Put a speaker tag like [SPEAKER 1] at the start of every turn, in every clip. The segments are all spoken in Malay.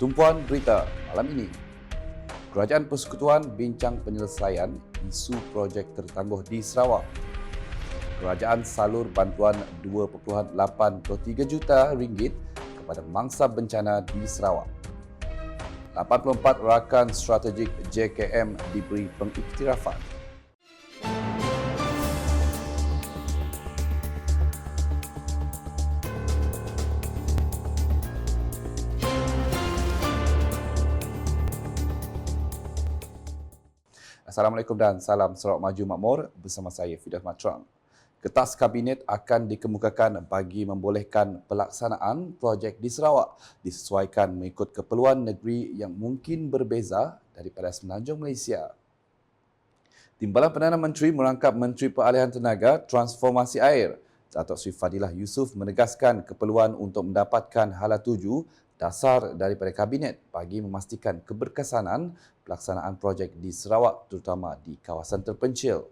[SPEAKER 1] Tumpuan berita malam ini. Kerajaan Persekutuan bincang penyelesaian isu projek tertangguh di Sarawak. Kerajaan salur bantuan 2.83 juta ringgit kepada mangsa bencana di Sarawak. 84 rakan strategik JKM diberi pengiktirafan. Assalamualaikum dan salam Sarawak Maju Makmur bersama saya Fidah Matrang. Kertas Kabinet akan dikemukakan bagi membolehkan pelaksanaan projek di Sarawak disesuaikan mengikut keperluan negeri yang mungkin berbeza daripada Semenanjung Malaysia. Timbalan Perdana Menteri merangkap Menteri Peralihan Tenaga Transformasi Air Datuk Sri Fadilah Yusof menegaskan keperluan untuk mendapatkan hala tuju dasar daripada Kabinet bagi memastikan keberkesanan pelaksanaan projek di Sarawak terutama di kawasan terpencil.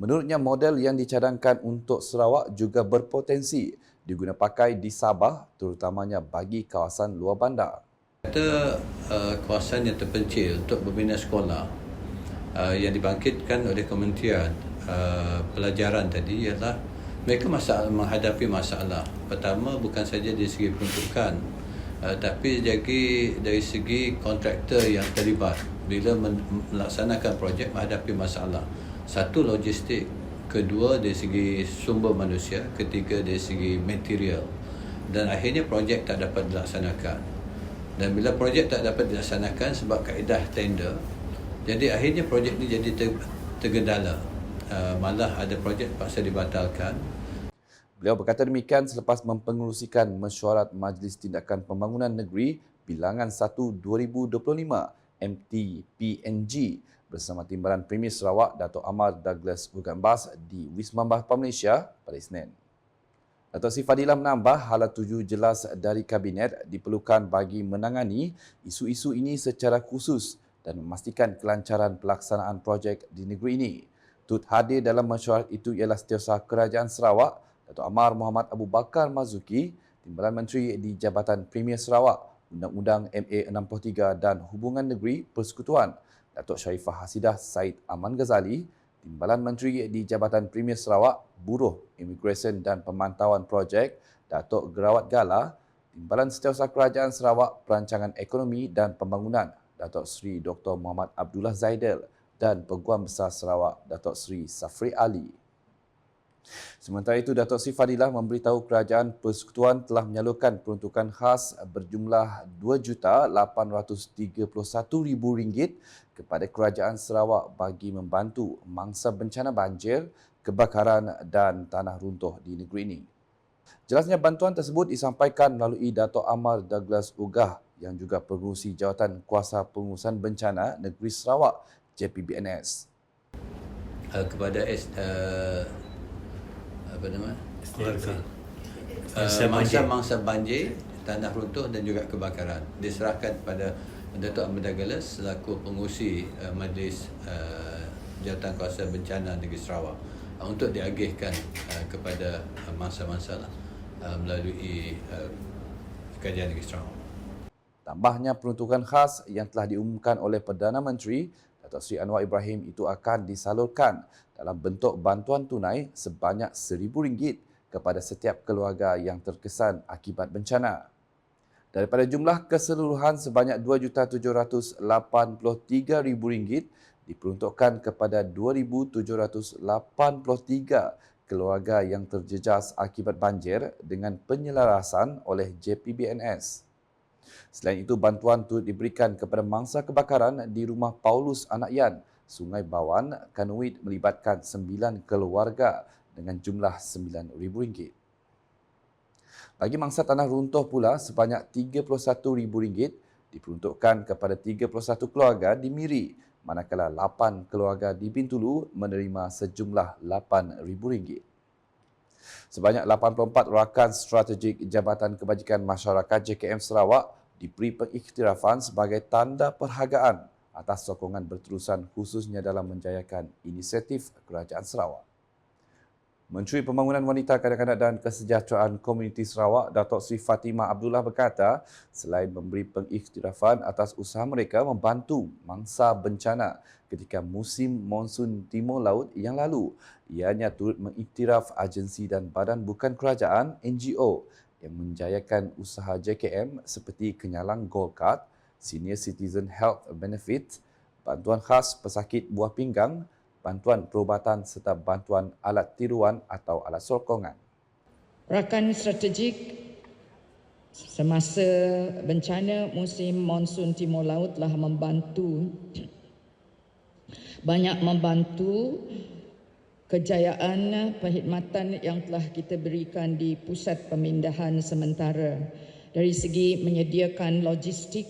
[SPEAKER 1] Menurutnya model yang dicadangkan untuk Sarawak juga berpotensi diguna pakai di Sabah terutamanya bagi kawasan luar bandar.
[SPEAKER 2] Kita uh, kawasan yang terpencil untuk membina sekolah uh, yang dibangkitkan oleh Kementerian uh, Pelajaran tadi ialah mereka masalah menghadapi masalah. Pertama bukan saja dari segi peruntukan Uh, tapi jadi dari segi kontraktor yang terlibat bila melaksanakan projek menghadapi masalah. Satu logistik. Kedua dari segi sumber manusia. Ketiga dari segi material. Dan akhirnya projek tak dapat dilaksanakan. Dan bila projek tak dapat dilaksanakan sebab kaedah tender jadi akhirnya projek ini jadi tergendala uh, malah ada projek paksa dibatalkan
[SPEAKER 1] Beliau berkata demikian selepas mempengerusikan mesyuarat Majlis Tindakan Pembangunan Negeri Bilangan 1 2025 MTPNG bersama Timbalan Premier Sarawak Datuk Amar Douglas Ugambas di Wisma Bapa Malaysia pada Isnin. Datuk Sri Fadilah menambah hala tuju jelas dari Kabinet diperlukan bagi menangani isu-isu ini secara khusus dan memastikan kelancaran pelaksanaan projek di negeri ini. Tut hadir dalam mesyuarat itu ialah Setiausaha Kerajaan Sarawak Datuk Amar Muhammad Abu Bakar Mazuki, Timbalan Menteri di Jabatan Premier Sarawak, Undang-Undang MA 63 dan Hubungan Negeri Persekutuan, Datuk Sharifah Hasidah Said Aman Ghazali, Timbalan Menteri di Jabatan Premier Sarawak, Buruh, Immigration dan Pemantauan Projek, Datuk Gerawat Gala, Timbalan Setiausaha Kerajaan Sarawak Perancangan Ekonomi dan Pembangunan, Datuk Seri Dr. Muhammad Abdullah Zaidel dan Peguam Besar Sarawak, Datuk Seri Safri Ali. Sementara itu, Datuk Sri Fadilah memberitahu kerajaan persekutuan telah menyalurkan peruntukan khas berjumlah RM2,831,000 kepada kerajaan Sarawak bagi membantu mangsa bencana banjir, kebakaran dan tanah runtuh di negeri ini. Jelasnya bantuan tersebut disampaikan melalui Datuk Amar Douglas Ugah yang juga pengurusi jawatan kuasa pengurusan bencana negeri Sarawak JPBNS.
[SPEAKER 2] Uh, kepada uh, apa nama? Keluarga. Uh, mangsa-mangsa banjir, tanah runtuh dan juga kebakaran diserahkan kepada Datuk Ahmad Dagalas selaku pengurusi uh, Majlis uh, Jawatan Kuasa Bencana Negeri Sarawak uh, untuk diagihkan uh, kepada uh, mangsa-mangsa lah, uh, melalui uh, Kerajaan Negeri Sarawak.
[SPEAKER 1] Tambahnya peruntukan khas yang telah diumumkan oleh Perdana Menteri Datuk Seri Anwar Ibrahim itu akan disalurkan dalam bentuk bantuan tunai sebanyak RM1,000 kepada setiap keluarga yang terkesan akibat bencana. Daripada jumlah keseluruhan sebanyak RM2,783,000 diperuntukkan kepada 2,783 keluarga yang terjejas akibat banjir dengan penyelarasan oleh JPBNS. Selain itu, bantuan turut diberikan kepada mangsa kebakaran di rumah Paulus Anak Yan, Sungai Bawan, Kanuit melibatkan sembilan keluarga dengan jumlah RM9,000. Bagi mangsa tanah runtuh pula, sebanyak RM31,000 diperuntukkan kepada 31 keluarga di Miri, manakala 8 keluarga di Bintulu menerima sejumlah RM8,000. Sebanyak 84 rakan strategik Jabatan Kebajikan Masyarakat JKM Sarawak diberi pengiktirafan sebagai tanda perhargaan atas sokongan berterusan khususnya dalam menjayakan inisiatif Kerajaan Sarawak. Menteri Pembangunan Wanita Kanak-kanak dan Kesejahteraan Komuniti Sarawak, Datuk Seri Fatimah Abdullah berkata, selain memberi pengiktirafan atas usaha mereka membantu mangsa bencana ketika musim monsun timur laut yang lalu, ianya turut mengiktiraf agensi dan badan bukan kerajaan NGO yang menjayakan usaha JKM seperti kenyalang Gold Card, Senior Citizen Health Benefit, bantuan khas pesakit buah pinggang, bantuan perubatan serta bantuan alat tiruan atau alat sokongan.
[SPEAKER 3] Rakan strategik semasa bencana musim monsun timur laut telah membantu banyak membantu kejayaan perkhidmatan yang telah kita berikan di pusat pemindahan sementara dari segi menyediakan logistik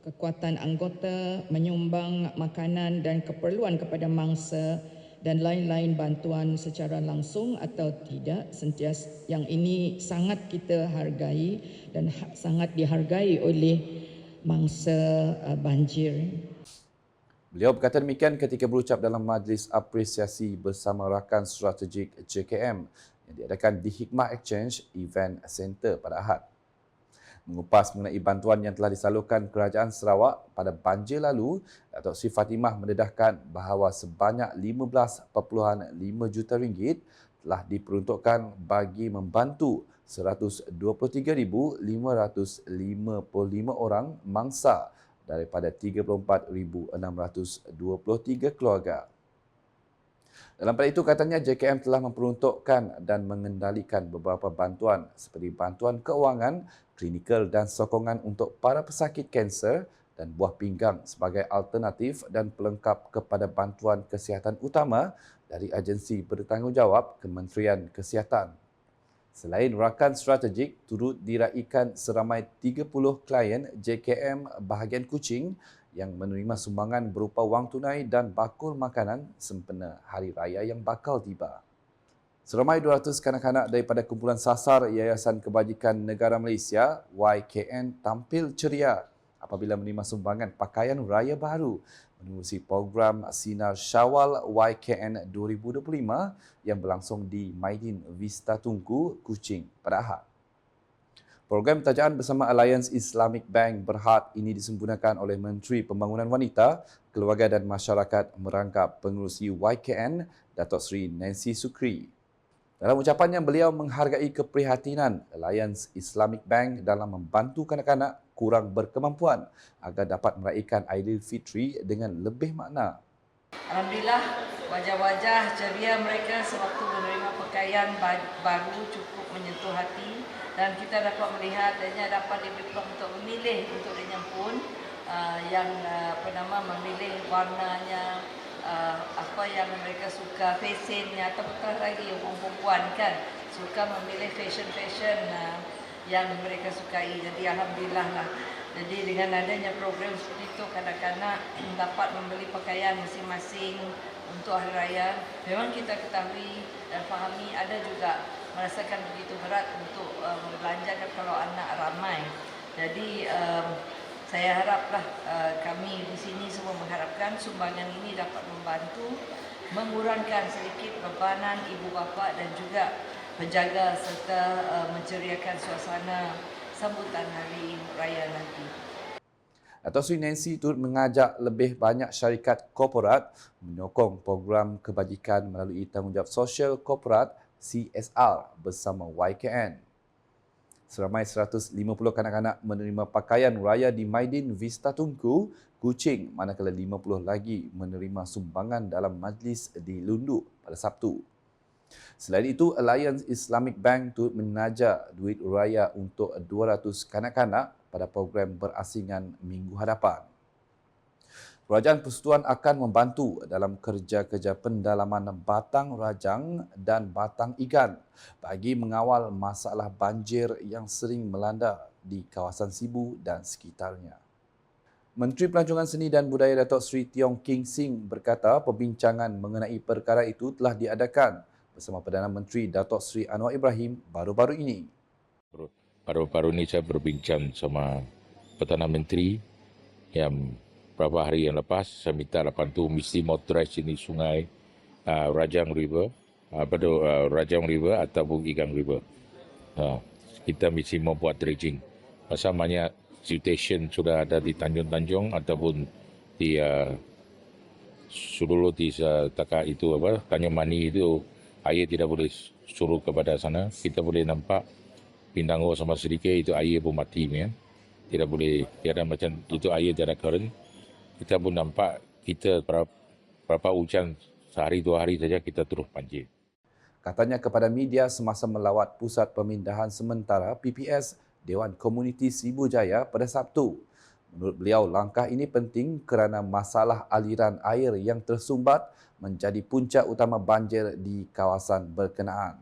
[SPEAKER 3] kekuatan anggota menyumbang makanan dan keperluan kepada mangsa dan lain-lain bantuan secara langsung atau tidak sentiasa yang ini sangat kita hargai dan ha- sangat dihargai oleh mangsa uh, banjir.
[SPEAKER 1] Beliau berkata demikian ketika berucap dalam majlis apresiasi bersama rakan strategik JKM yang diadakan di Hikmah Exchange Event Center pada Ahad. Mengupas mengenai bantuan yang telah disalurkan Kerajaan Sarawak pada banjir lalu, Datuk Sri Fatimah mendedahkan bahawa sebanyak 15.5 juta ringgit telah diperuntukkan bagi membantu 123,555 orang mangsa daripada 34,623 keluarga. Dalam pada itu katanya JKM telah memperuntukkan dan mengendalikan beberapa bantuan seperti bantuan keuangan, klinikal dan sokongan untuk para pesakit kanser dan buah pinggang sebagai alternatif dan pelengkap kepada bantuan kesihatan utama dari agensi bertanggungjawab Kementerian Kesihatan. Selain rakan strategik, turut diraikan seramai 30 klien JKM bahagian Kuching yang menerima sumbangan berupa wang tunai dan bakul makanan sempena Hari Raya yang bakal tiba. Seramai 200 kanak-kanak daripada kumpulan sasar Yayasan Kebajikan Negara Malaysia YKN tampil ceria apabila menerima sumbangan pakaian raya baru menerusi program Sinar Syawal YKN 2025 yang berlangsung di Maidin Vista Tunku, Kuching pada Ahad. Program tajaan bersama Alliance Islamic Bank Berhad ini disempurnakan oleh Menteri Pembangunan Wanita, Keluarga dan Masyarakat merangkap pengurusi YKN, Datuk Seri Nancy Sukri. Dalam ucapannya, beliau menghargai keprihatinan Alliance Islamic Bank dalam membantu kanak-kanak kurang berkemampuan agar dapat meraihkan Aidilfitri dengan lebih makna.
[SPEAKER 4] Alhamdulillah wajah-wajah ceria mereka sewaktu menerima pakaian ba- baru cukup menyentuh hati dan kita dapat melihat adanya dapat diberi peluang untuk memilih untuk dia pun uh, yang uh, apa nama memilih warnanya uh, apa yang mereka suka fashionnya atau betul lagi orang perempuan kan suka memilih fashion-fashion uh, yang mereka sukai jadi alhamdulillah lah jadi dengan adanya program seperti itu kanak-kanak dapat membeli pakaian masing-masing untuk hari raya. Memang kita ketahui dan fahami ada juga merasakan begitu berat untuk uh, membelanjakan kalau anak ramai. Jadi um, saya haraplah uh, kami di sini semua mengharapkan sumbangan ini dapat membantu mengurangkan sedikit bebanan ibu bapa dan juga menjaga serta uh, menceriakan suasana sambutan hari raya nanti.
[SPEAKER 1] Datuk Seri Nancy turut mengajak lebih banyak syarikat korporat menyokong program kebajikan melalui tanggungjawab sosial korporat CSR bersama YKN. Seramai 150 kanak-kanak menerima pakaian raya di Maidin Vista Tunku, Kuching, manakala 50 lagi menerima sumbangan dalam majlis di Lundu pada Sabtu. Selain itu, Alliance Islamic Bank turut menaja duit raya untuk 200 kanak-kanak pada program berasingan minggu hadapan. Kerajaan Persekutuan akan membantu dalam kerja-kerja pendalaman batang rajang dan batang ikan bagi mengawal masalah banjir yang sering melanda di kawasan Sibu dan sekitarnya. Menteri Pelancongan Seni dan Budaya Datuk Seri Tiong King Sing berkata perbincangan mengenai perkara itu telah diadakan bersama Perdana Menteri Datuk Seri Anwar Ibrahim baru-baru ini.
[SPEAKER 5] Baru-baru ini saya berbincang sama Perdana Menteri yang beberapa hari yang lepas saya minta lapan tu mesti motorize ini sungai uh, Rajang River apa tu uh, Rajang River ataupun Igang River. Ha, kita mesti membuat dredging. Pasal banyak situation sudah ada di Tanjung-Tanjung ataupun di uh, seluruh di uh, takat itu apa Tanjung Mani itu air tidak boleh suruh kepada sana. Kita boleh nampak Pindango sama sedikit itu air pun mati ya. Tidak boleh tiada macam itu air tiada current. Kita pun nampak kita berapa, berapa hujan sehari dua hari saja kita terus banjir.
[SPEAKER 1] Katanya kepada media semasa melawat Pusat Pemindahan Sementara PPS Dewan Komuniti Sibu Jaya pada Sabtu. Menurut beliau, langkah ini penting kerana masalah aliran air yang tersumbat menjadi punca utama banjir di kawasan berkenaan.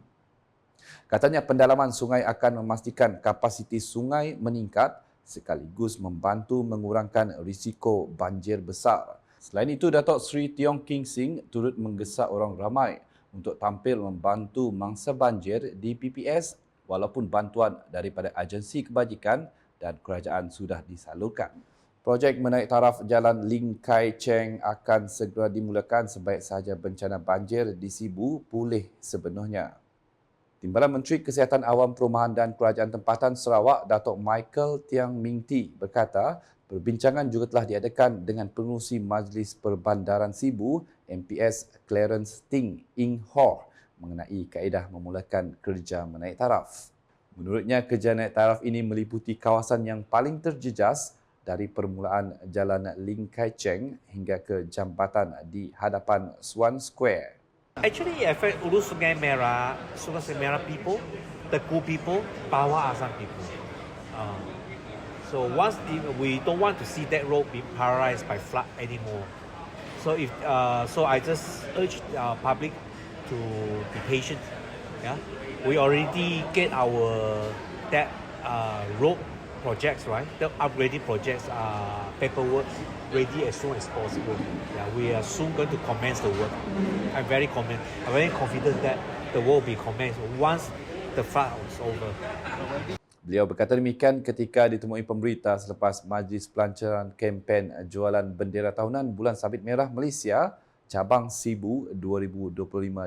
[SPEAKER 1] Katanya pendalaman sungai akan memastikan kapasiti sungai meningkat sekaligus membantu mengurangkan risiko banjir besar. Selain itu, Datuk Seri Tiong King Sing turut menggesa orang ramai untuk tampil membantu mangsa banjir di PPS walaupun bantuan daripada agensi kebajikan dan kerajaan sudah disalurkan. Projek menaik taraf jalan Ling Kai Cheng akan segera dimulakan sebaik sahaja bencana banjir di Sibu pulih sepenuhnya. Timbalan Menteri Kesihatan Awam Perumahan dan Kerajaan Tempatan Sarawak, Datuk Michael Tiang Ming Ti berkata, perbincangan juga telah diadakan dengan pengurusi Majlis Perbandaran Sibu, MPS Clarence Ting Ing Hor mengenai kaedah memulakan kerja menaik taraf. Menurutnya, kerja naik taraf ini meliputi kawasan yang paling terjejas dari permulaan Jalan Ling Kai Cheng hingga ke jambatan di hadapan Swan Square.
[SPEAKER 6] Actually, affect Ulu Sungai Merah, Sungai Merah people, the Teku people, Bawah Asam people. Um, so once the, we don't want to see that road be paralyzed by flood anymore. So if uh, so, I just urge uh, public to be patient. Yeah, we already get our that uh, road projects right, the upgrading projects uh, paperwork ready as soon as possible. Yeah, we are soon going to commence the work. I'm very confident. I'm very confident that the work will be commenced once the flood is over.
[SPEAKER 1] Beliau berkata demikian ketika ditemui pemberita selepas Majlis Pelancaran Kempen Jualan Bendera Tahunan Bulan Sabit Merah Malaysia cabang Sibu 2025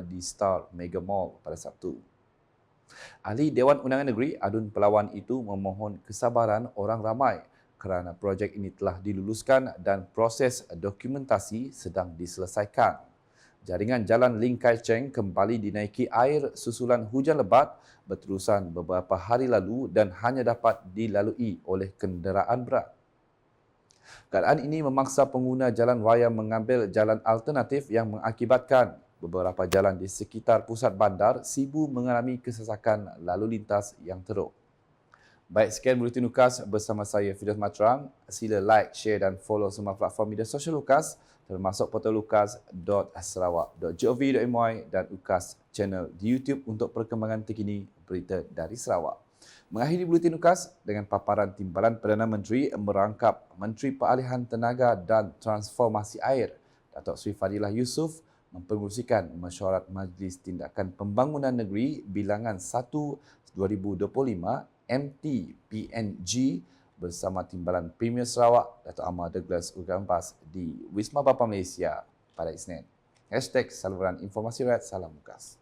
[SPEAKER 1] di Star Mega Mall pada Sabtu. Ahli Dewan Undangan Negeri Adun Pelawan itu memohon kesabaran orang ramai kerana projek ini telah diluluskan dan proses dokumentasi sedang diselesaikan. Jaringan Jalan Ling Kai Cheng kembali dinaiki air susulan hujan lebat berterusan beberapa hari lalu dan hanya dapat dilalui oleh kenderaan berat. Keadaan ini memaksa pengguna jalan raya mengambil jalan alternatif yang mengakibatkan beberapa jalan di sekitar pusat bandar Sibu mengalami kesesakan lalu lintas yang teruk. Baik, sekian Buletin Lukas bersama saya Fidas Matrang. Sila like, share dan follow semua platform media sosial Lukas termasuk portal lukas.sarawak.gov.my dan Lukas channel di YouTube untuk perkembangan terkini berita dari Sarawak. Mengakhiri Buletin Lukas dengan paparan timbalan Perdana Menteri merangkap Menteri Peralihan Tenaga dan Transformasi Air Datuk Sri Fadilah Yusof mempengurusikan mesyuarat Majlis Tindakan Pembangunan Negeri bilangan 1 2025 MT-PNG bersama Timbalan Premier Sarawak Dato' Amar Douglas Ugambas di Wisma Bapa Malaysia pada Isnin. Hashtag saluran informasi rakyat salam mukas.